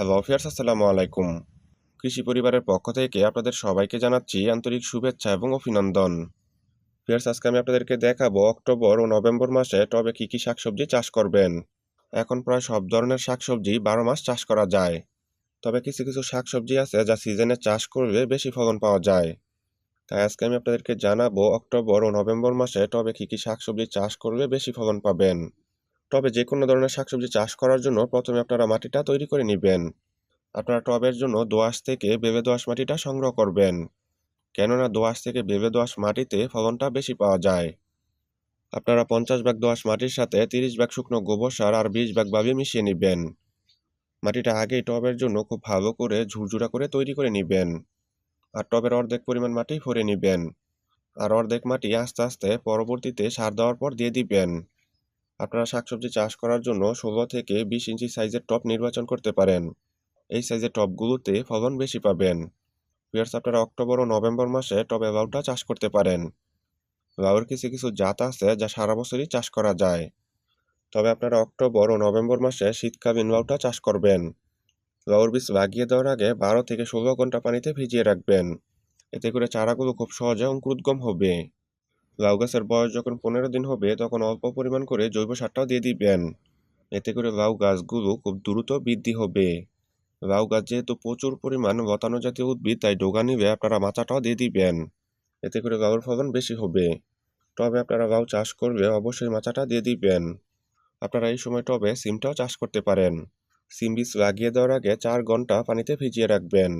Hello fierce আসসালামু আলাইকুম। কৃষি পরিবারের পক্ষ থেকে আপনাদের সবাইকে জানাচ্ছি আন্তরিক শুভেচ্ছা এবং অভিনন্দন। ফিয়ার্স আজকে আমি আপনাদেরকে দেখাবো অক্টোবর ও নভেম্বর মাসে টবে কী কী শাকসবজি চাষ করবেন। এখন প্রায় সব ধরনের শাকসবজি বারো মাস চাষ করা যায়। তবে কিছু কিছু শাকসবজি আছে যা সিজনে চাষ করলে বেশি ফলন পাওয়া যায়। তাই আজকে আমি আপনাদেরকে জানাব অক্টোবর ও নভেম্বর মাসে টবে কী কী শাকসবজি চাষ করলে বেশি ফলন পাবেন। তবে যে কোনো ধরনের শাকসবজি চাষ করার জন্য প্রথমে আপনারা মাটিটা তৈরি করে নেবেন। আপনারা টবের জন্য দোআঁশ থেকে বেবে দোয়াশ মাটিটা সংগ্রহ করবেন। কেননা দোআঁশ থেকে বেবে দোয়াশ মাটিতে ফলনটা বেশি পাওয়া যায়। আপনারা পঞ্চাশ ভাগ দোয়াশ মাটির সাথে তিরিশ ভাগ শুকনো গোবর সার আর বিশ ভাগ বাবি মিশিয়ে নেবেন। মাটিটা আগেই টবের জন্য খুব ভালো করে ঝুরঝুরা করে তৈরি করে নেবেন। আর টবের অর্ধেক পরিমাণ মাটি ভরে নেবেন। আর অর্ধেক মাটি আস্তে আস্তে পরবর্তীতে সার দেওয়ার পর দিয়ে দিবেন। আপনারা শাকসবজি চাষ করার জন্য ষোলো থেকে বিশ ইঞ্চি সাইজের টব নির্বাচন করতে পারেন। এই সাইজের টবগুলোতে ফলন বেশি পাবেন। পিয়ার্স আপনারা অক্টোবর ও নভেম্বর মাসে টবে লাউটা চাষ করতে পারেন। লাউয়ের কিছু কিছু জাত আছে যা সারা বছরই চাষ করা যায়। তবে আপনারা অক্টোবর ও নভেম্বর মাসে শীতকালীন লাউটা চাষ করবেন। লাউর বীজ লাগিয়ে দেওয়ার আগে বারো থেকে ষোলো ঘণ্টা পানিতে ভিজিয়ে রাখবেন। এতে করে চারাগুলো খুব সহজে অঙ্কুরোদ্গম হবে। লাউ গাছের বয়স যখন পনেরো দিন হবে, তখন অল্প পরিমাণ করে জৈব সারটাও দিয়ে দিবেন। এতে করে লাউ গাছগুলো খুব দ্রুত বৃদ্ধি হবে। লাউ গাছ যেহেতু প্রচুর পরিমাণ লতানো জাতীয় উদ্ভিদ, তাই ডোগা নিবে আপনারা মাচাটাও দিয়ে দিবেন। এতে করে লাউর ফলন বেশি হবে। টবে আপনারা লাউ চাষ করলে অবশ্যই মাচাটা দিয়ে দিবেন। আপনারা এই সময় টবে সিমটাও চাষ করতে পারেন। সিম বীজ লাগিয়ে দেওয়ার আগে চার ঘণ্টা পানিতে ভিজিয়ে রাখবেন।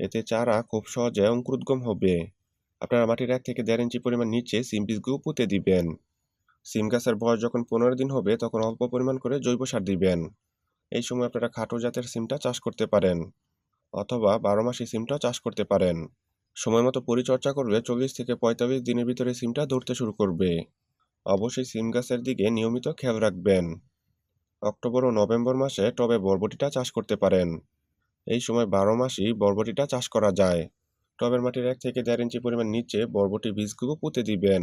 এতে চারা খুব সহজে অঙ্কুরোদ্গম হবে। আপনারা মাটির এক থেকে দেড় ইঞ্চি পরিমাণ নিচে সিম বীজগুলো পুঁতে দিবেন। সিম গাছের বয়স যখন পনেরো দিন হবে, তখন অল্প পরিমাণ করে জৈব সার দিবেন। এই সময় আপনারা খাটো জাতের সিমটা চাষ করতে পারেন অথবা বারো মাসি সিমটা চাষ করতে পারেন। সময় মতো পরিচর্যা করলে চল্লিশ থেকে পঁয়তাল্লিশ দিনের ভিতরে সিমটা ধরতে শুরু করবে। অবশ্যই সিম গাছের দিকে নিয়মিত খেয়াল রাখবেন। অক্টোবর ও নভেম্বর মাসে টবে বরবটিটা চাষ করতে পারেন। এই সময় বারো মাসই বরবটিটা চাষ করা যায়। টবের মাটির এক থেকে দেড় ইঞ্চি পরিমাণ নিচে বরবটি বীজগুলো পুঁতে দিবেন।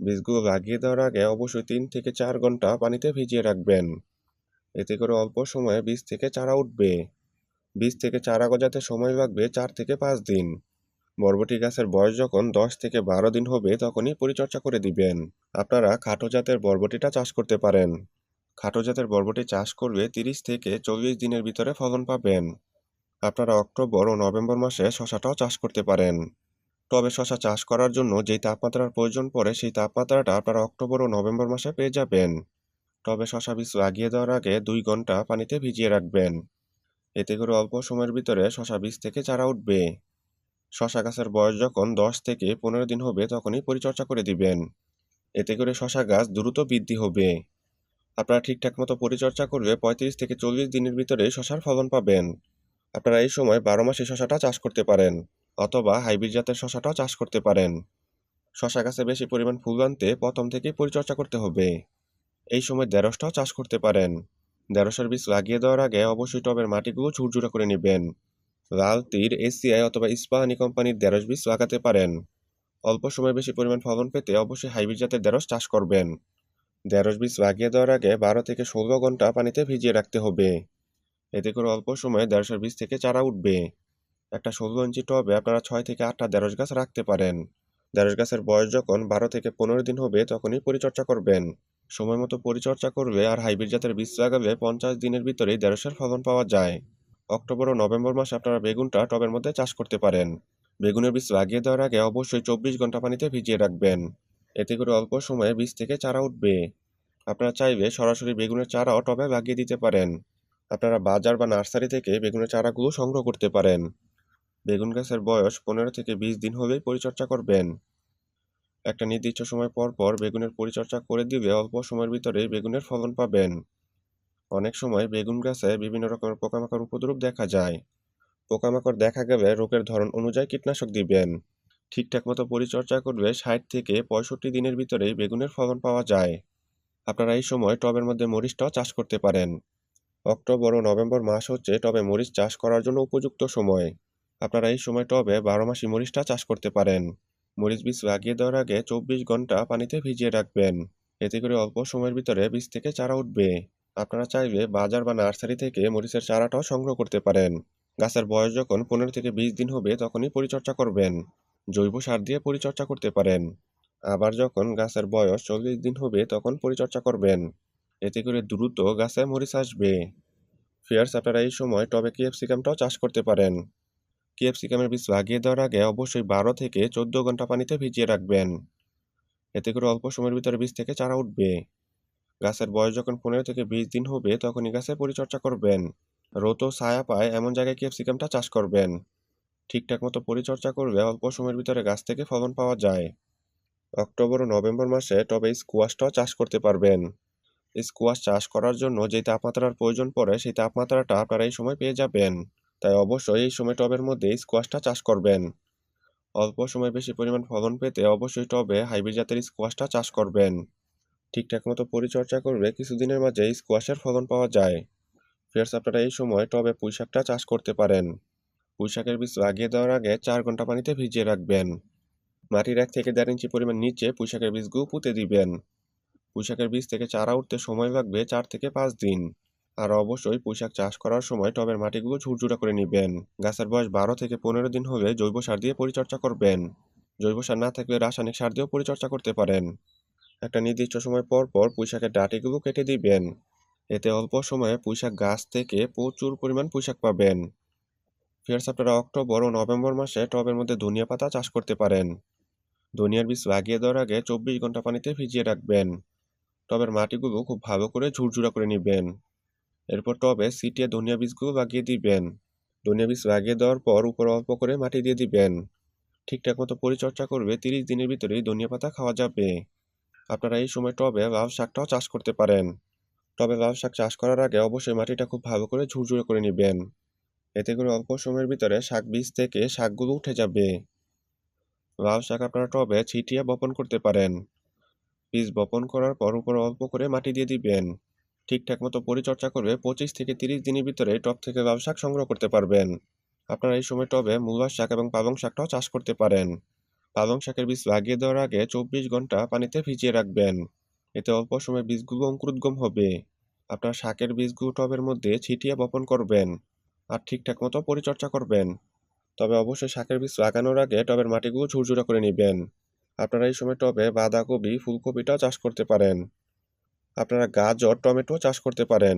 বীজগুলো লাগিয়ে দেওয়ার আগে অবশ্যই তিন থেকে চার ঘণ্টা পানিতে ভিজিয়ে রাখবেন। এতে করে অল্প সময়ে বীজ থেকে চারা উঠবে। বীজ থেকে চারা গজাতে সময় লাগবে চার থেকে পাঁচ দিন। বরবটি গাছের বয়স যখন দশ থেকে বারো দিন হবে তখনই পরিচর্যা করে দিবেন। আপনারা খাটো জাতের বরবটিটা চাষ করতে পারেন। খাটো জাতের বরবটি চাষ করলে তিরিশ থেকে চল্লিশ দিনের ভিতরে ফলন পাবেন। আপনারা অক্টোবর ও নভেম্বর মাসে শশাটাও চাষ করতে পারেন। তবে শশা চাষ করার জন্য যেই তাপমাত্রার প্রয়োজন পড়ে সেই তাপমাত্রাটা আপনারা অক্টোবর ও নভেম্বর মাসে পেয়ে যাবেন। তবে শশা বীজ লাগিয়ে দেওয়ার আগে দুই ঘণ্টা পানিতে ভিজিয়ে রাখবেন। এতে করে অল্প সময়ের ভিতরে শশা বীজ থেকে চারা উঠবে। শশা গাছের বয়স যখন দশ থেকে পনেরো দিন হবে তখনই পরিচর্যা করে দিবেন। এতে করে শশা গাছ দ্রুত বৃদ্ধি হবে। আপনারা ঠিকঠাক মতো পরিচর্যা করলে পঁয়ত্রিশ থেকে চল্লিশ দিনের ভিতরে শশার ফলন পাবেন। আপনারা এই সময় বারো মাসে শশাটা চাষ করতে পারেন, অথবা হাইব্রিড জাতের শশাটাও চাষ করতে পারেন। শশা গাছে বেশি পরিমাণ ফুল আনতে প্রথম থেকেই পরিচর্যা করতে হবে। এই সময় দেড়শটাও চাষ করতে পারেন। দেড়শোর বীজ লাগিয়ে দেওয়ার আগে অবশ্যই টবের মাটিগুলো ঝুরঝুরা করে নেবেন। লাল তীর এসিআই অথবা ইস্পাহানি কোম্পানির দেড়শ বীজ লাগাতে পারেন। অল্প সময় বেশি পরিমাণ ফলন পেতে অবশ্যই হাইব্রিড জাতের দেড়শ চাষ করবেন। দেড়শ বীজ লাগিয়ে দেওয়ার আগে বারো থেকে ষোলো ঘণ্টা পানিতে ভিজিয়ে রাখতে হবে। এতে করে অল্প সময়ে দেড়শোর বীজ থেকে চারা উঠবে। একটা ষোলো ইঞ্চি টবে আপনারা ছয় থেকে আটটা দেড়শ গাছ রাখতে পারেন। দেড়শ গাছের বয়স যখন বারো থেকে পনেরো দিন হবে, তখনই পরিচর্যা করবেন। সময় মতো পরিচর্যা করলে আর হাইব্রিড জাতের বীজ লাগালে পঞ্চাশ দিনের ভিতরেই দেড়শের ফলন পাওয়া যায়। অক্টোবর ও নভেম্বর মাসে আপনারা বেগুনটা টবের মধ্যে চাষ করতে পারেন। বেগুনের বীজ লাগিয়ে দেওয়ার আগে অবশ্যই চব্বিশ ঘণ্টা পানিতে ভিজিয়ে রাখবেন। এতে করে অল্প সময়ে বীজ থেকে চারা উঠবে। আপনারা চাইলে সরাসরি বেগুনের চারাও টবে লাগিয়ে দিতে পারেন। আপনারা বাজার বা নার্সারি থেকে বেগুনের চারাগুলো সংগ্রহ করতে পারেন। বেগুন গাছের বয়স পনেরো থেকে বিশ দিন হলেই পরিচর্যা করবেন। একটা নির্দিষ্ট সময় পর পর বেগুনের পরিচর্যা করে দিলে অল্প সময়ের ভিতরেই বেগুনের ফলন পাবেন। অনেক সময় বেগুন গাছে বিভিন্ন রকমের পোকামাকড় উপদ্রব দেখা যায়। পোকামাকড় দেখা গেলে রোগের ধরন অনুযায়ী কীটনাশক দিবেন। ঠিকঠাক মতো পরিচর্যা করলে ষাট থেকে পঁয়ষট্টি দিনের ভিতরেই বেগুনের ফলন পাওয়া যায়। আপনারা এই সময় টবের মধ্যে মরিচটাও চাষ করতে পারেন। অক্টোবর ও নভেম্বর মাস হচ্ছে টবে মরিচ চাষ করার জন্য উপযুক্ত সময়। আপনারা এই সময় টবে বারো মাসি মরিচটা চাষ করতে পারেন। মরিচ বীজ লাগিয়ে দেওয়ার আগে চব্বিশ ঘণ্টা পানিতে ভিজিয়ে রাখবেন। এতে করে অল্প সময়ের ভিতরে বীজ থেকে চারা উঠবে। আপনারা চাইলে বাজার বা নার্সারি থেকে মরিচের চারাটাও সংগ্রহ করতে পারেন। গাছের বয়স যখন পনেরো থেকে বিশ দিন হবে তখনই পরিচর্যা করবেন। জৈব সার দিয়ে পরিচর্যা করতে পারেন। আবার যখন গাছের বয়স চল্লিশ দিন হবে তখন পরিচর্যা করবেন। এতে করে দ্রুত গাছে মরিচ আসবে। ফিয়ার্স আপনারা এই সময় টবে ক্যাপসিকামটাও চাষ করতে পারেন। ক্যাপসিকামের বীজ লাগিয়ে দেওয়ার আগে অবশ্যই বারো থেকে চোদ্দ ঘণ্টা পানিতে ভিজিয়ে রাখবেন। এতে করে অল্প সময়ের ভিতরে বীজ থেকে চারা উঠবে। গাছের বয়স যখন পনেরো থেকে বিশ দিন হবে, তখনই গাছে পরিচর্যা করবেন। ও ছায়া পায় এমন জায়গায় ক্যাপসিকামটা চাষ করবেন। ঠিকঠাক মতো পরিচর্যা করলে অল্প সময়ের ভিতরে গাছ থেকে ফলন পাওয়া যায়। অক্টোবর ও নভেম্বর মাসে টবে স্কোয়াশটাও চাষ করতে পারবেন। স্কোয়াশ চাষ করার জন্য যে তাপমাত্রার প্রয়োজন পড়ে, সেই তাপমাত্রাটা আপনারা এই সময় পেয়ে যাবেন। তাই অবশ্যই এই সময় টবের মধ্যে স্কোয়াশটা চাষ করবেন। অল্প সময় বেশি পরিমাণ ফলন পেতে অবশ্যই টবে হাইব্রিড জাতের স্কোয়াশটা চাষ করবেন। ঠিকঠাক মতো পরিচর্যা করলে কিছুদিনের মাঝে স্কোয়াশের ফলন পাওয়া যায়। ফ্রেন্ডস আপনারা এই সময় টবে পুঁইশাকটা চাষ করতে পারেন। পুঁইশাকের বীজ লাগিয়ে দেওয়ার আগে চার ঘণ্টা পানিতে ভিজিয়ে রাখবেন। মাটির এক থেকে দেড় ইঞ্চি পরিমাণ নিচে পুঁইশাকের বীজগুলো পুঁতে দিবেন। পুঁইশাকের বীজ থেকে চারা উঠতে সময় লাগবে চার থেকে পাঁচ দিন। আর অবশ্যই পুঁইশাক চাষ করার সময় টবের মাটিগুলো ঝুরঝুরা করে নেবেন। গাছের বয়স বারো থেকে পনেরো দিন হলে জৈব সার দিয়ে পরিচর্যা করবেন। জৈব সার না থাকলে রাসায়নিক সার দিয়েও পরিচর্যা করতে পারেন। একটা নির্দিষ্ট সময় পর পর পুঁইশাকের ডাটিগুলো কেটে দিবেন। এতে অল্প সময়ে পুঁইশাক গাছ থেকে প্রচুর পরিমাণ পুঁইশাক পাবেন। ফিয়ার্স আপনারা অক্টোবর ও নভেম্বর মাসে টবের মধ্যে ধনিয়া পাতা চাষ করতে পারেন। ধনিয়ার বীজ লাগিয়ে দেওয়ার আগে চব্বিশ ঘণ্টা পানিতে ভিজিয়ে রাখবেন। টবের মাটিগুলো খুব ভালো করে ঝুরঝুরা করে নেবেন। এরপর টবে সিটিয়ে ধনিয়া বীজগুলো লাগিয়ে দিবেন। ধনিয়া বীজ লাগিয়ে দেওয়ার পর উপরে অল্প করে মাটি দিয়ে দিবেন। ঠিকঠাক মতো পরিচর্যা করবে, তিরিশ দিনের ভিতরেই ধনিয়া পাতা খাওয়া যাবে। আপনারা এই সময় টবে লাল শাকটাও চাষ করতে পারেন। টবে লাল শাক চাষ করার আগে অবশ্যই মাটিটা খুব ভালো করে ঝুরঝুরে করে নেবেন। এতে করে অল্প সময়ের ভিতরে শাক বীজ থেকে শাকগুলো উঠে যাবে। লাল শাক আপনারা টবে ছিটিয়ে বপন করতে পারেন। বীজ বপন করার পর উপরে অল্প করে মাটি দিয়ে দিবেন। ঠিকঠাক মতো পরিচর্যা করবে পঁচিশ থেকে তিরিশ দিনের ভিতরে টব থেকে লাল শাক সংগ্রহ করতে পারবেন। আপনারা এই সময় টবে মূলার শাক এবং পালং শাকটাও চাষ করতে পারেন। পালং শাকের বীজ লাগিয়ে দেওয়ার আগে চব্বিশ ঘণ্টা পানিতে ভিজিয়ে রাখবেন। এতে অল্প সময় বীজগুলো অঙ্কুরোদ্গম হবে। আপনার শাকের বীজগুলো টবের মধ্যে ছিটিয়ে বপন করবেন আর ঠিকঠাক মতো পরিচর্যা করবেন। তবে অবশ্যই শাকের বীজ লাগানোর আগে টবের মাটিগুলো ঝুরঝুরা করে নেবেন। আপনারা এই সময় টবে বাঁধাকপি ফুলকপিটাও চাষ করতে পারেন। আপনারা গাজর, টমেটো চাষ করতে পারেন।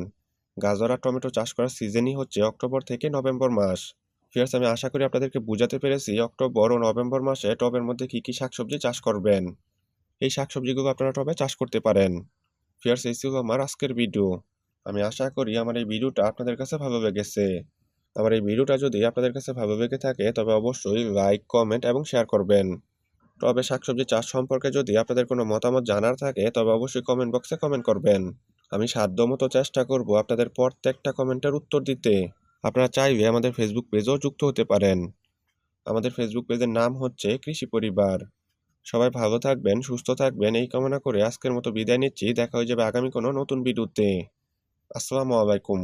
গাজর আর টমেটো চাষ করার সিজনই হচ্ছে অক্টোবর থেকে নভেম্বর মাস। ফিয়ার্স আমি আশা করি আপনাদেরকে বোঝাতে পেরেছি অক্টোবর ও নভেম্বর মাসে টবের মধ্যে কী কী শাকসবজি চাষ করবেন। এই শাকসবজিগুলো আপনারা টবে চাষ করতে পারেন। ফিয়ার্স এই ছিল আমার আজকের ভিডিও। আমি আশা করি আমার এই ভিডিওটা আপনাদের কাছে ভালো লেগেছে। আমার এই ভিডিওটা যদি আপনাদের কাছে ভালো লেগে থাকে, তবে অবশ্যই লাইক, কমেন্ট এবং শেয়ার করবেন। টবে শাকসবজি চাষ সম্পর্কে যদি আপনাদের কোনো মতামত জানার থাকে, তবে অবশ্যই কমেন্ট বক্সে কমেন্ট করবেন। আমি সাধ্যমতো চেষ্টা করব আপনাদের প্রত্যেকটা কমেন্টের উত্তর দিতে। আপনারা চাইলে আমাদের ফেসবুক পেজেও যুক্ত হতে পারেন। আমাদের ফেসবুক পেজের নাম হচ্ছে কৃষি পরিবার। সবাই ভালো থাকবেন, সুস্থ থাকবেন, এই কামনা করে আজকের মতো বিদায় নিচ্ছি। দেখা হয়ে যাবে আগামী কোনো নতুন ভিডিওতে। আসসালামু আলাইকুম।